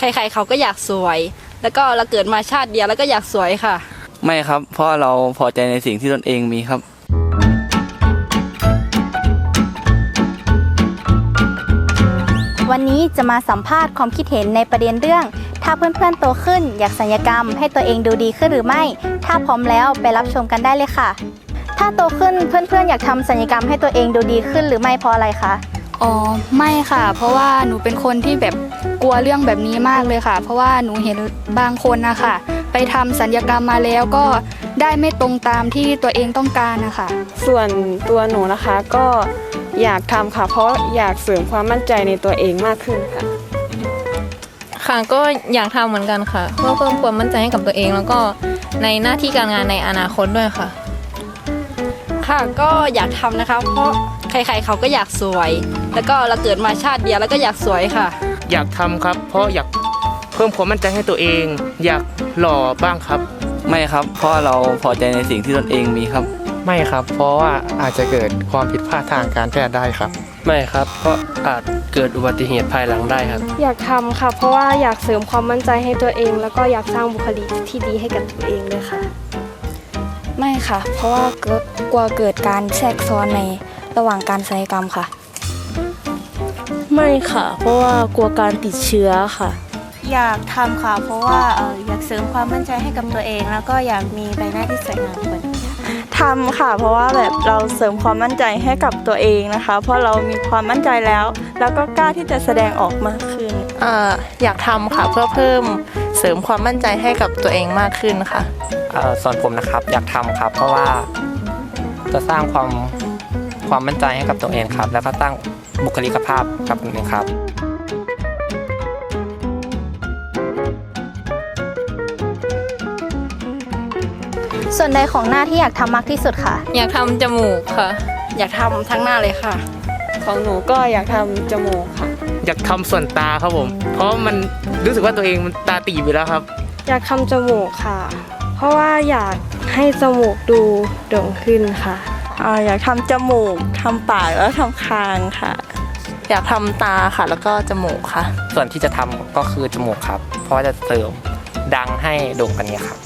ใครๆเขาก็อยากสวย แล้วก็เราเกิดมาชาติเดียวแล้วก็อยากสวยค่ะ ไม่ครับ เพราะเราพอใจในสิ่งที่ตนเองมีครับ วันนี้จะมาสัมภาษณ์ความคิดเห็นในประเด็นเรื่อง ถ้าเพื่อนๆโตขึ้น อยากสัญญกรรม ให้ตัวเองดูดีขึ้นหรือไม่ ถ้าพร้อมแล้วไปรับชมกันได้เลยค่ะ ถ้าโตขึ้นเพื่อนๆ อยากทำสัญญกรรมให้ตัวเองดูดีขึ้นหรือไม่เพราะอะไรคะอ๋อไม่ค่ะ เพราะว่าหนูเป็นคนที่แบบ กลัวเรื่องแบบนี้มากเลยค่ะ เพราะว่าหนูเห็นบางคนนะคะไปทำสัญญกรรมมาแล้วก็ได้ไม่ตรงตามที่ตัวเองต้องการนะคะส่วนตัวหนูนะคะก็อยากทำค่ะ เพราะอยากเสริมความมั่นใจในตัวเองมากขึ้นค่ะ ค่ะก็อยากทำเหมือนกันค่ะ เพื่อเพิ่มความมั่นใจให้กับตัวเอง แล้วก็ในหน้าที่การงานในอนาคตด้วยค่ะ ค่ะก็อยากทำนะคะ เพราะใครๆเขาก็อยากสวย แล้วก็เราเกิดมาชาติเดียวแล้วก็อยากสวยค่ะ อยากทำครับ เพราะอยากเพิ่มความมั่นใจให้ตัวเอง อยากหล่อบ้างครับ ไม่ครับ เพราะเราพอใจในสิ่งที่ตนเองมีครับ ไม่ครับ เพราะว่าอาจจะเกิดความผิดพลาดทางการแพทย์ได้ครับ ไม่ครับ เพราะอาจเกิดอุบัติเหตุภายหลังได้ครับ อยากทำค่ะ เพราะว่าอยากเสริมความมั่นใจให้ตัวเอง แล้วก็อยากสร้างบุคลิกที่ดีให้กับตัวเองเลยค่ะ ไม่ค่ะ เพราะว่าเกิดกลัวเกิดการแทรกซ้อนในระหว่างการศัลยกรรมค่ะ ไม่ค่ะ เพราะว่ากลัวการติดเชื้อค่ะ อยากทำค่ะ เพราะว่าเอออยากเสริมความมั่นใจให้กับตัวเอง แล้วก็อยากมีใบหน้าที่สวยงามกว่านี้ทำค่ะ เพราะว่าแบบเราเสริมความมั่นใจให้กับตัวเองนะคะ เพราะเรามีความมั่นใจแล้ว แล้วก็กล้าที่จะแสดงออกมากขึ้น เอ่ออยากทำค่ะเพื่อเพิ่มเสริมความมั่นใจให้กับตัวเองมากขึ้นค่ะ เอ่อส่วนผมนะครับอยากทำครับ เพราะว่าจะสร้างความความมั่นใจให้กับตัวเองครับ แล้วก็ตั้ง บุคลิกภาพกับตัวเองครับส่วนใดของหน้าที่อยากทำมากที่สุดค่ะ อยากทำจมูกค่ะ อยากทำทั้งหน้าเลยค่ะ ของหนูก็อยากทำจมูกค่ะ อยากทำส่วนตาครับผม เพราะมันรู้สึกว่าตัวเองมันตาตีบอยู่แล้วครับ อยากทำจมูกค่ะ เพราะว่าอยากให้จมูกดูโด่งขึ้นค่ะอ่าอยากทำจมูกทำปากแล้วทำคางค่ะ อยากทำตาค่ะ แล้วก็จมูกค่ะ ส่วนที่จะทำก็คือจมูกครับ เพราะว่าจะเสริมดังให้โด่งกว่านี้ครับ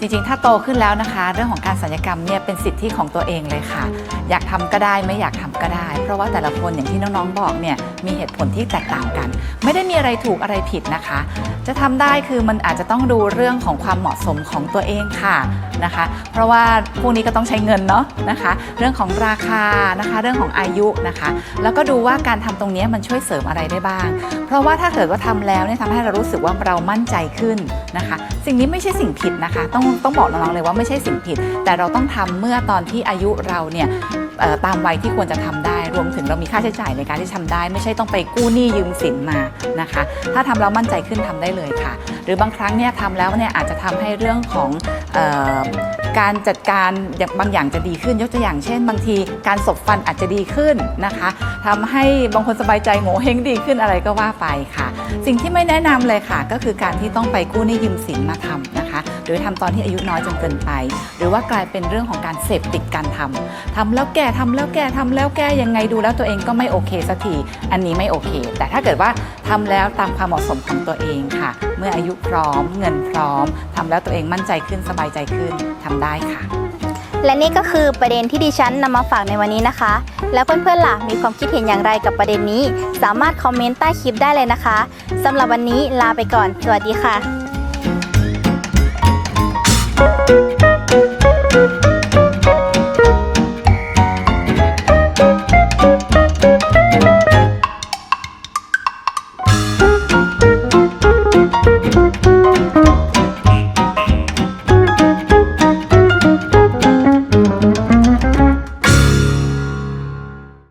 จริงๆ ถ้าโตขึ้นแล้วนะคะ เรื่องของการสัญญกรรมเนี่ยเป็นสิทธิของตัวเองเลยค่ะ อยากทำก็ได้ไม่อยากทำก็ได้ เพราะว่าแต่ละคนอย่างที่น้องๆบอกเนี่ยมีเหตุผลที่แตกต่างกัน ไม่ได้มีอะไรถูกอะไรผิดนะคะ จะทำได้คือมันอาจจะต้องดูเรื่องของความเหมาะสมของตัวเองค่ะนะคะ เพราะว่าพวกนี้ก็ต้องใช้เงินเนาะนะคะ เรื่องของราคานะคะ เรื่องของอายุนะคะ แล้วก็ดูว่าการทำตรงนี้มันช่วยเสริมอะไรได้บ้าง เพราะว่าถ้าเกิดว่าทำแล้วเนี่ยทำให้เรารู้สึกว่าเรามั่นใจขึ้นนะคะ สิ่งนี้ไม่ใช่สิ่งผิดนะคะ ต้องต้องบอกน้องๆเลยว่าไม่ใช่สิ่งผิด แต่เราต้องทำเมื่อตอนที่อายุเราเนี่ยตามวัยที่ควรจะทำได้ รวมถึงเรามีค่าใช้จ่ายในการที่ทำได้ ไม่ใช่ต้องไปกู้หนี้ยืมสินมานะคะ ถ้าทำแล้วมั่นใจขึ้นทำได้เลยค่ะ หรือบางครั้งเนี่ยทำแล้วเนี่ยอาจจะทำให้เรื่องของ การจัดการบางอย่างจะดีขึ้น ยกตัวอย่างเช่น บางทีการสบฟันอาจจะดีขึ้นนะคะทำให้บางคนสบายใจโง่เฮงดีขึ้นอะไรก็ว่าไปค่ะ สิ่งที่ไม่แนะนำเลยค่ะ ก็คือการที่ต้องไปกู้หนี้ยืมสินมาทำนะคะ หรือทำตอนที่อายุน้อยจนเกินไป หรือว่ากลายเป็นเรื่องของการเสพติดการทำทำแล้วแก้ทำแล้วแก้ทำแล้วแก้ยังไงดูแล้วตัวเองก็ไม่โอเคสักทีอันนี้ไม่โอเค แต่ถ้าเกิดว่าทำแล้วตามความเหมาะสมของตัวเองค่ะ เมื่ออายุพร้อม เงินพร้อมทำแล้วตัวเองมั่นใจขึ้นสบายใจขึ้นทำได้ค่ะ และนี่ก็คือประเด็นที่ดิฉันนำมาฝากในวันนี้นะคะ แล้วเพื่อนๆล่ะมีความคิดเห็นอย่างไรกับประเด็นนี้ สามารถคอมเมนต์ใต้คลิปได้เลยนะคะสำหรับวันนี้ลาไปก่อน สวัสดีค่ะ